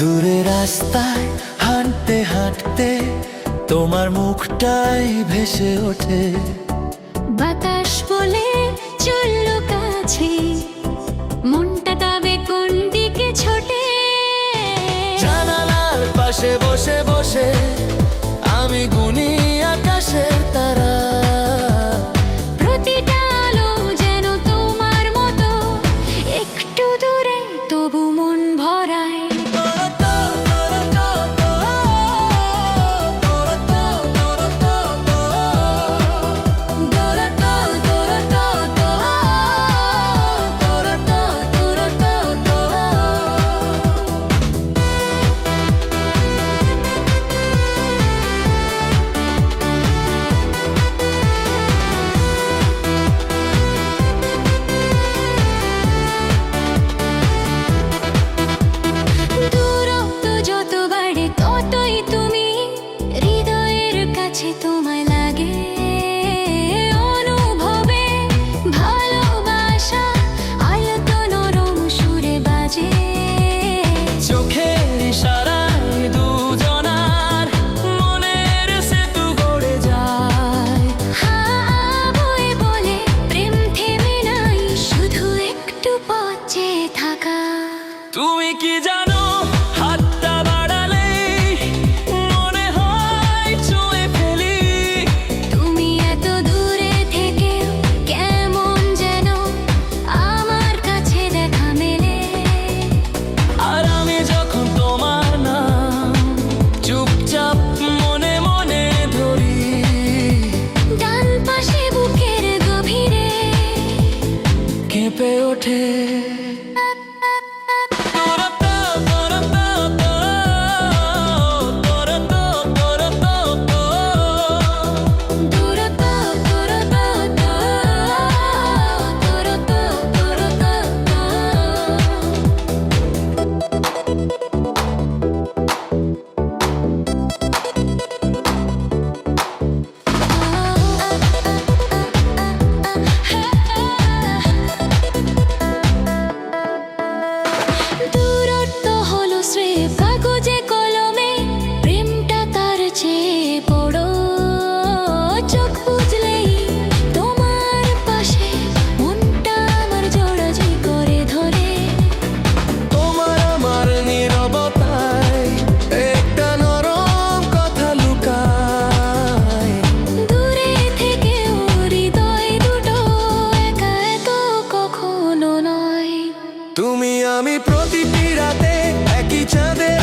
দূরে রাস্তায় হাঁটতে হাঁটতে তোমার মুখটাই ভেসে ওঠে। বাতাস বলে চলল কাছে মনটা তবে কোন দিকে ছোটে? জানালার পাশে বসে বসে কাছে তোমায় লাগে অনুভবে ভালোবাসা নরম সুরে বাজে। চোখের ইশারায় দুজনার মনের সেতু গড়ে যায়। বই বলে প্রেম থেমে নাই শুধু একটু পচে থাকা। তুমি কি জানো hotel. তুমি আমি প্রতিটি রাতে একই চাঁদের